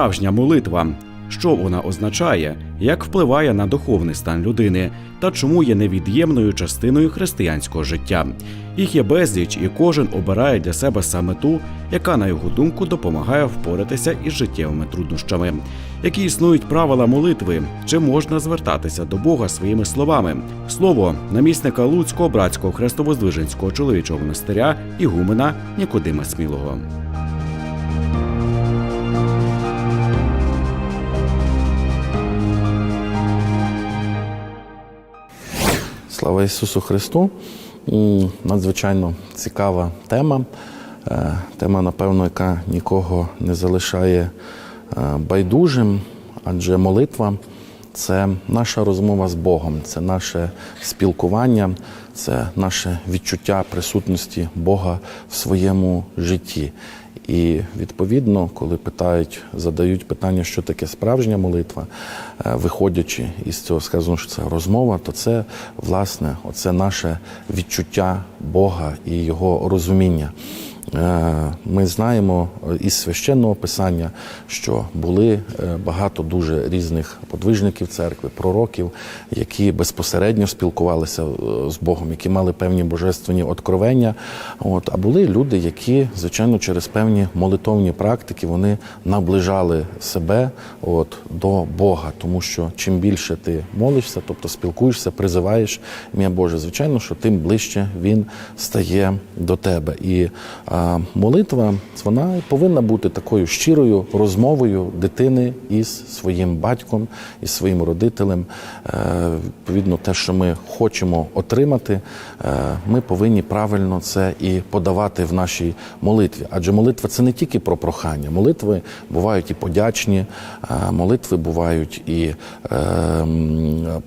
Справжня молитва. Що вона означає, як впливає на духовний стан людини та чому є невід'ємною частиною християнського життя. Їх є безліч, і кожен обирає для себе саме ту, яка, на його думку, допомагає впоратися із життєвими труднощами. Які існують правила молитви, чи можна звертатися до Бога своїми словами? Слово намісника Луцького братського хрестовоздвиженського чоловічого монастиря Ігумена Нікодима Смілого. Слава Ісусу Христу! Надзвичайно цікава тема. Е, Тема, напевно, яка нікого не залишає е, байдужим, адже молитва це наша розмова з Богом, це наше спілкування, це наше відчуття присутності Бога в своєму житті. І відповідно, коли питають, задають питання, що таке справжня молитва, е, виходячи із цього, сказано, що це розмова, то це власне оце наше відчуття Бога і його розуміння. Е, Ми знаємо із священного писання, що були е, багато дуже різних подвижників церкви, пророків, які безпосередньо спілкувалися е, з Богом, які мали певні божественні откровення. От а були люди, які, звичайно, через певні молитовні практики вони наближали себе от до Бога, тому що чим більше ти молишся, тобто спілкуєшся, призиваєш ім'я Боже, звичайно, що тим ближче він стає до тебе. І а, молитва вона повинна бути такою щирою розмовою дитини із своїм батьком, із своїм родителем. Е, Відповідно, те, що ми хочемо отримати, е, ми повинні правильно це і подавати в нашій молитві. Адже молитва це не тільки про прохання. Молитви бувають і подячні, е, молитви бувають і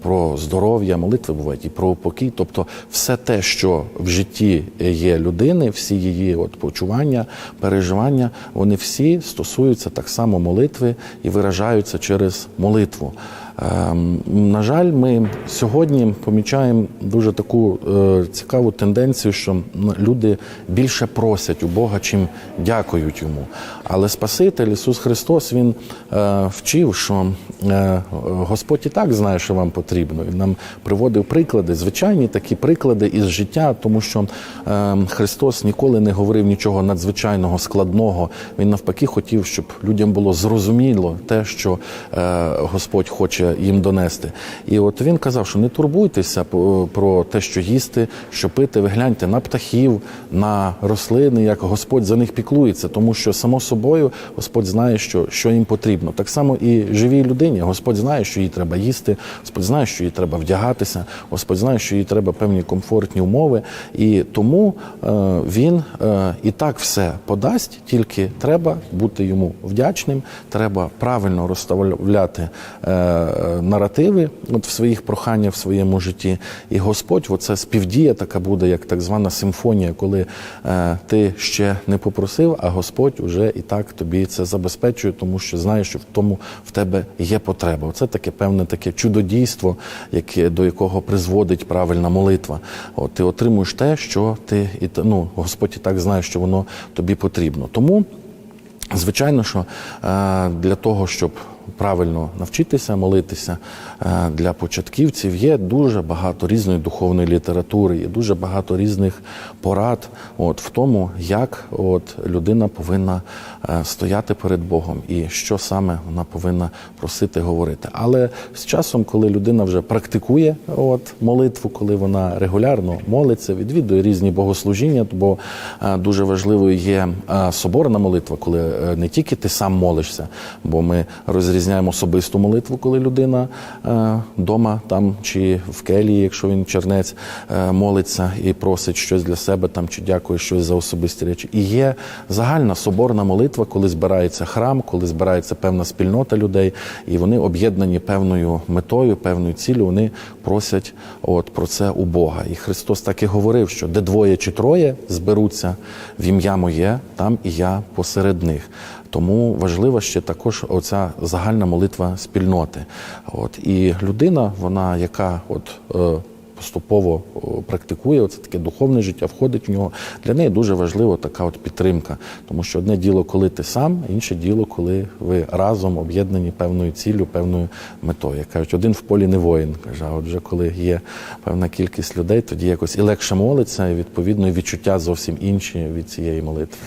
про здоров'я, молитви бувають і про упокій. Тобто, все те, що в житті є людини, всі її от почування, переживання, вони всі стосуються так само молитви і виражаються через молитву. Ем, На жаль, ми сьогодні помічаємо дуже таку е, цікаву тенденцію, що люди більше просять у Бога, чим дякують йому. Але Спаситель Ісус Христос Він е, вчив, що е, Господь і так знає, що вам потрібно. Він нам приводив приклади, звичайні такі приклади із життя, тому що е, Христос ніколи не говорив нічого надзвичайного, складного. Він навпаки хотів, щоб людям було зрозуміло те, що е, Господь хоче їм донести. І от він казав, що не турбуйтеся про те, що їсти, що пити. Ви гляньте на птахів, на рослини, як Господь за них піклується, тому що само собою Господь знає, що, що їм потрібно. Так само і живій людині. Господь знає, що їй треба їсти, Господь знає, що їй треба вдягатися, Господь знає, що їй треба певні комфортні умови. І тому е, він е, і так все подасть, тільки треба бути йому вдячним, треба правильно розставляти е, наративи от в своїх проханнях в своєму житті. І Господь, оце співдія така буде, як так звана симфонія, коли е, ти ще не попросив, а Господь уже і так тобі це забезпечує, тому що знаєш, що в тому в тебе є потреба. Оце таке певне таке чудодійство, яке до якого призводить правильна молитва. От ти отримуєш те, що ти і ну, Господь і так знає, що воно тобі потрібно. Тому Звичайно, що е, для того, щоб правильно навчитися молитися е, для початківців, є дуже багато різної духовної літератури, є дуже багато різних порад от, в тому, як от, людина повинна е, стояти перед Богом і що саме вона повинна просити говорити. Але з часом, коли людина вже практикує от, молитву, коли вона регулярно молиться, відвідує різні богослужіння, бо е, дуже важливою є соборна молитва, коли не тільки ти сам молишся, бо ми розрізняємо особисту молитву, коли людина вдома там чи в келії, якщо він чернець, е, молиться і просить щось для себе там чи дякує щось за особисті речі. І є загальна соборна молитва, коли збирається храм, коли збирається певна спільнота людей, і вони об'єднані певною метою, певною ціллю, вони просять от про це у Бога. І Христос так і говорив, що де двоє чи троє зберуться в ім'я моє, там і я посеред них. Тому важлива ще також оця загальна молитва спільноти. От і людина, вона яка от. Е, поступово практикує це таке духовне життя, входить в нього. Для неї дуже важлива така от підтримка, тому що одне діло, коли ти сам, інше діло, коли ви разом об'єднані певною ціллю, певною метою. Як кажуть, один в полі не воїн. каже, а отже, коли є певна кількість людей, тоді якось і легше молиться, і відповідно і відчуття зовсім інші від цієї молитви.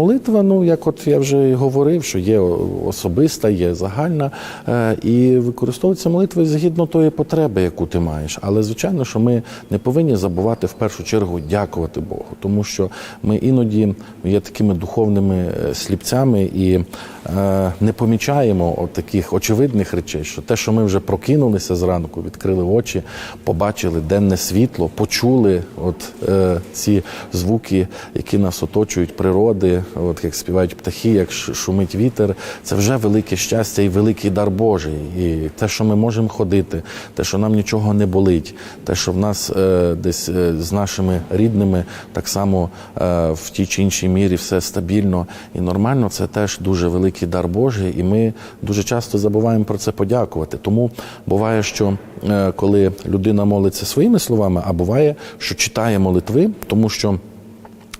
Молитва, ну як от я вже говорив, що є особиста, є загальна, е, і використовується молитва згідно тої потреби, яку ти маєш. Але звичайно, що ми не повинні забувати в першу чергу дякувати Богу, тому що ми іноді є такими духовними е, сліпцями і е, не помічаємо таких очевидних речей, що те, що ми вже прокинулися зранку, відкрили очі, побачили денне світло, почули от ці звуки, які нас оточують, природи, от як співають птахи, як шумить вітер, це вже велике щастя і великий дар Божий. І те, що ми можемо ходити, те, що нам нічого не болить, те, що в нас е, десь е, з нашими рідними так само е, в тій чи іншій мірі все стабільно і нормально, це теж дуже великий дар Божий, і ми дуже часто забуваємо про це подякувати. Тому буває, що е, коли людина молиться своїми словами, а буває, що читає молитви, тому що.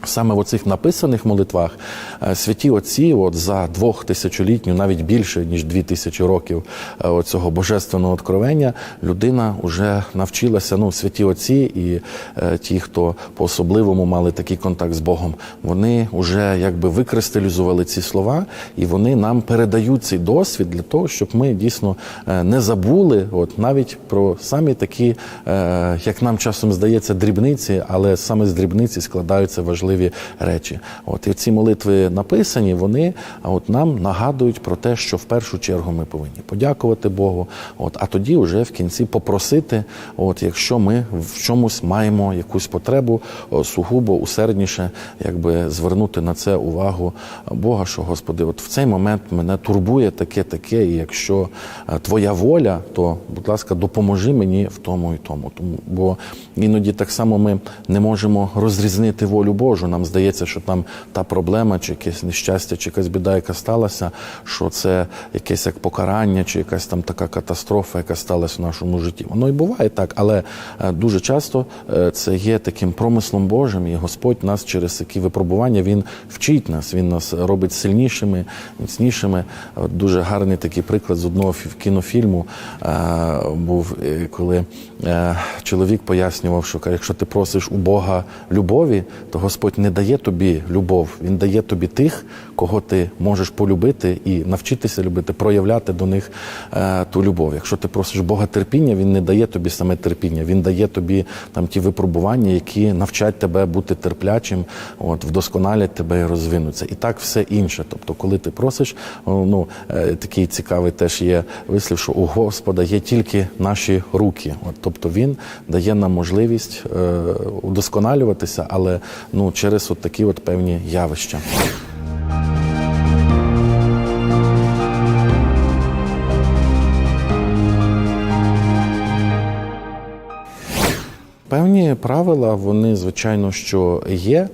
Саме в оцих написаних молитвах е, святі отці, от за двохтисячолітню, навіть більше ніж дві тисячі років е, цього божественного откровення, людина вже навчилася. Ну, святі отці і е, ті, хто по особливому мали такий контакт з Богом, вони вже якби викристалізували ці слова, і вони нам передають цей досвід для того, щоб ми дійсно е, не забули, от навіть про самі такі, е, як нам часом здається, дрібниці, але саме з дрібниці складаються важливі речі. От і ці молитви написані, вони от нам нагадують про те, що в першу чергу ми повинні подякувати Богу. От а тоді вже в кінці попросити, от якщо ми в чомусь маємо якусь потребу, сугубо усердніше, якби звернути на це увагу Бога, що Господи, от в цей момент мене турбує таке, таке, і якщо е, твоя воля, то будь ласка, допоможи мені в тому і тому. Тому бо іноді так само ми не можемо розрізнити волю Божу. Нам здається, що там та проблема, чи якесь нещастя, чи якась біда, яка сталася, що це якесь як покарання, чи якась там така катастрофа, яка сталася в нашому житті. Воно і буває так, але е, дуже часто е, це є таким промислом Божим, і Господь нас через такі випробування він вчить нас, він нас робить сильнішими, міцнішими. Дуже гарний такий приклад з одного кінофільму е, був, коли чоловік пояснював, що якщо ти просиш у Бога любові, то Господь не дає тобі любов, Він дає тобі тих, кого ти можеш полюбити і навчитися любити, проявляти до них е, ту любов. Якщо ти просиш Бога терпіння, Він не дає тобі саме терпіння, Він дає тобі там ті випробування, які навчать тебе бути терплячим, от, вдосконалять тебе і розвинуться. І так все інше. Тобто, коли ти просиш, ну е, такий цікавий теж є вислів, що у Господа є тільки наші руки. От, тобто Він дає нам можливість е, удосконалюватися, але ну через от такі от певні явища. Певні правила, вони звичайно що є.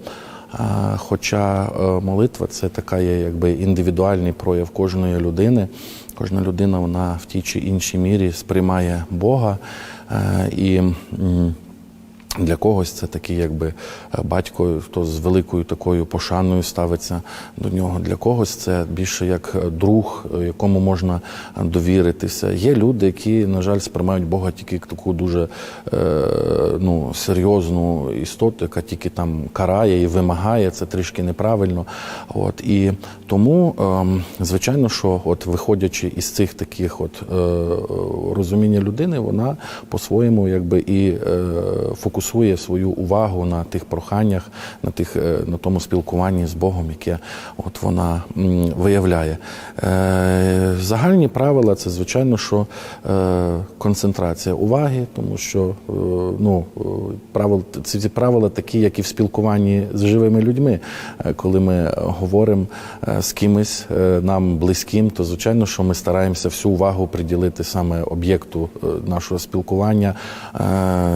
Хоча е, молитва це така є якби індивідуальний прояв кожної людини. Кожна людина вона в тій чи іншій мірі сприймає Бога е, і. Для когось це такий, якби е, батько, хто з великою такою пошаною ставиться до нього. Для когось це більше як е, друг, е, якому можна довіритися. Є люди, які, на жаль, сприймають Бога тільки як таку дуже ну, серйозну істоту, яка тільки там карає і вимагає. Це трішки неправильно. От і тому, ем, звичайно, що от виходячи із цих таких от розуміння людини, вона по-своєму якби і е, фокусує свою увагу на тих проханнях, на тих е, на тому спілкуванні з Богом, яке от вона виявляє. Е, загальні правила це звичайно, що е, концентрація уваги, тому що ну правил ці, правила такі, як і в спілкуванні з живими людьми. Коли ми говоримо з кимось нам близьким, то звичайно, що ми стараємося всю увагу приділити саме об'єкту нашого спілкування,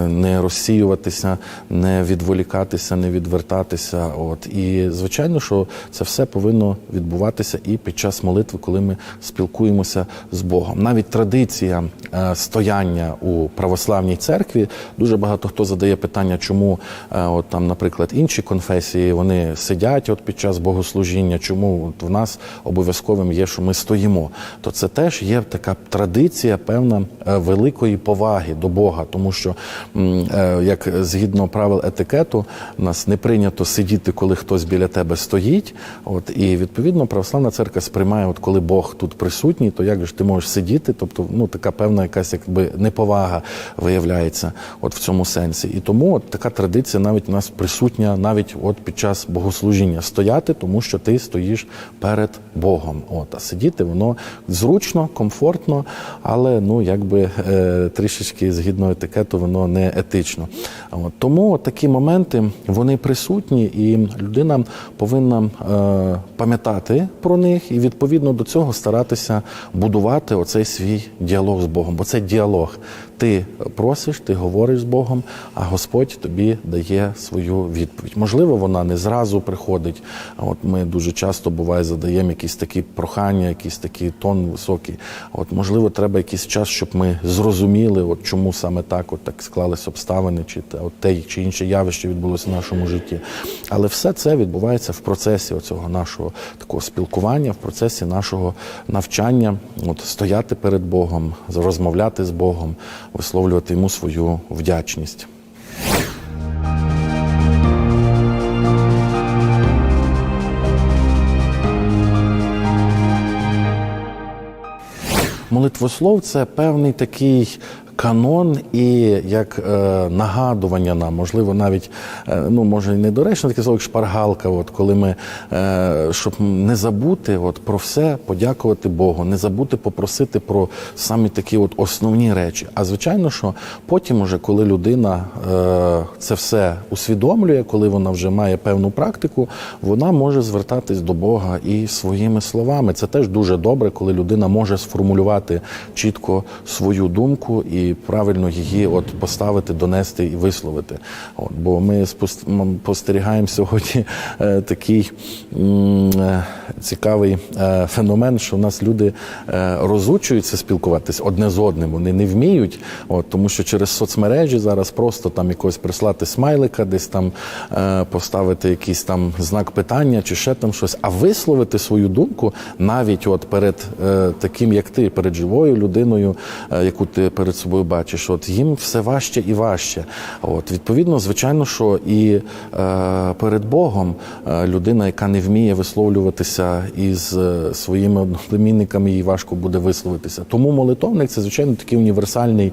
не розсіювати замислюватися, не відволікатися, не відвертатися. От і звичайно, що це все повинно відбуватися і під час молитви, коли ми спілкуємося з Богом. Навіть традиція е, стояння у православній церкві дуже багато хто задає питання, чому е, от там, наприклад, інші конфесії вони сидять от під час богослужіння, чому от в нас обов'язковим є, що ми стоїмо. То це теж є така традиція, певна е, великої поваги до Бога, тому що е, як згідно правил етикету, у нас не прийнято сидіти, коли хтось біля тебе стоїть. От і відповідно православна церква сприймає, от коли Бог тут присутній, то як ж ти можеш сидіти? Тобто, ну така певна якась якби неповага виявляється, от в цьому сенсі. І тому от така традиція навіть у нас присутня, навіть от під час богослужіння стояти, тому що ти стоїш перед Богом. От а сидіти воно зручно, комфортно, але ну якби е, трішечки згідно етикету, воно не етично. От тому такі моменти вони присутні, і людина повинна е, пам'ятати про них і відповідно до цього старатися будувати оцей свій діалог з Богом. Бо це діалог. Ти просиш, ти говориш з Богом, а Господь тобі дає свою відповідь. Можливо, вона не зразу приходить. От ми дуже часто буває задаємо якісь такі прохання, якийсь такий тон високий. От можливо, треба якийсь час, щоб ми зрозуміли, от чому саме так, от так склались обставини, чи от те чи інше явище відбулося в нашому житті. Але все це відбувається в процесі оцього нашого такого спілкування, в процесі нашого навчання, от стояти перед Богом, розмовляти з Богом, висловлювати йому свою вдячність. Молитвослов це певний такий канон і як е, нагадування нам, можливо, навіть е, ну може і недоречно таке слово, як шпаргалка. От коли ми е, щоб не забути от про все, подякувати Богу, не забути попросити про самі такі от основні речі. А звичайно, що потім, уже коли людина е, це все усвідомлює, коли вона вже має певну практику, вона може звертатись до Бога і своїми словами. Це теж дуже добре, коли людина може сформулювати чітко свою думку і правильно її от поставити, донести і висловити. От, бо ми спостерігаємо сьогодні е, такий е, цікавий е, феномен, що в нас люди е, розучуються спілкуватись одне з одним. Вони не вміють, от, тому що через соцмережі зараз просто там якось прислати смайлика, десь там е, поставити якийсь там знак питання чи ще там щось, а висловити свою думку навіть от перед е, таким, як ти, перед живою людиною, е, яку ти перед собою бачиш. От їм все важче і важче. От відповідно, звичайно, що і е, перед Богом е, людина, яка не вміє висловлюватися із е, своїми одноплемінниками, їй важко буде висловитися. Тому молитовник це звичайно такий універсальний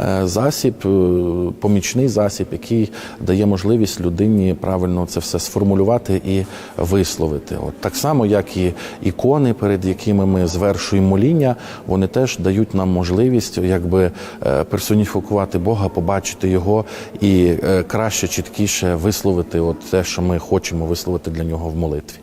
е, засіб, е, помічний засіб, який дає можливість людині правильно це все сформулювати і висловити. От так само, як і ікони, перед якими ми звершуємо моління, вони теж дають нам можливість, якби персоніфікувати Бога, побачити його і е, краще, чіткіше висловити от те, що ми хочемо висловити для нього в молитві.